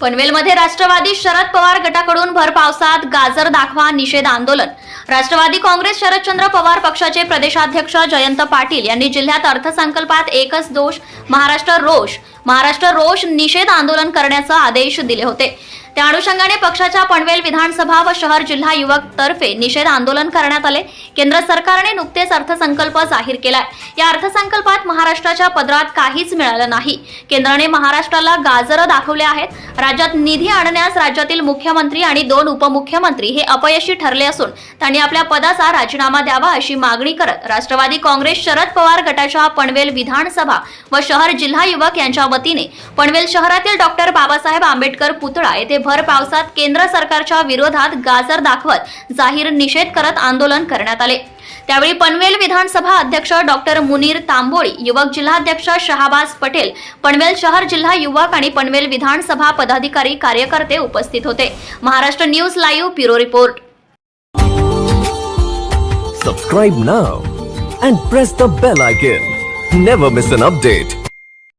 पनवेलमध्ये राष्ट्रवादी शरद पवार गटाकडून भर पावसात गाजर दाखवा निषेध आंदोलन. राष्ट्रवादी काँग्रेस शरदचंद्र पवार पक्षाचे प्रदेशाध्यक्ष जयंत पाटील यांनी जिल्ह्यात अर्थसंकल्पात एकच दोष महाराष्ट्र रोष. महाराष्ट्र रोष निषेध आंदोलन करण्याचे आदेश दिले होते. त्या अनुषंगाने पक्षाच्या पनवेल विधानसभा व शहर जिल्हा युवक तर्फे निषेध आंदोलन करण्यात आले. केंद्र सरकारने नुकतेच अर्थसंकल्प जाहीर केलाय. या अर्थसंकल्पात महाराष्ट्राच्या पदरात काहीच मिळालं नाही. केंद्राने महाराष्ट्राला गाजरं दाखवले आहेत. राज्यात निधी आणण्यास राज्यातील मुख्यमंत्री आणि दोन उपमुख्यमंत्री हे अपयशी ठरले असून त्यांनी आपल्या पदाचा राजीनामा द्यावा अशी मागणी करत राष्ट्रवादी काँग्रेस शरद पवार गटाच्या पनवेल विधानसभा व शहर जिल्हा युवक यांच्या वतीने पनवेल शहरातील डॉक्टर बाबासाहेब आंबेडकर पुतळा येथे भर पावसात केंद्र सरकारच्या विरोधात गाजर दाखवत जाहीर निषेध करत आंदोलन करण्यात आले. त्यावेळी पनवेल विधानसभा अध्यक्ष डॉक्टर मुनीर तांबोळी युवक जिल्हाध्यक्ष शहाबाज पटेल पनवेल शहर जिल्हा युवक आणि पनवेल विधानसभा पदाधिकारी कार्यकर्ते उपस्थित होते. Maharashtra news live bureau report. Subscribe now and press the bell icon never miss an update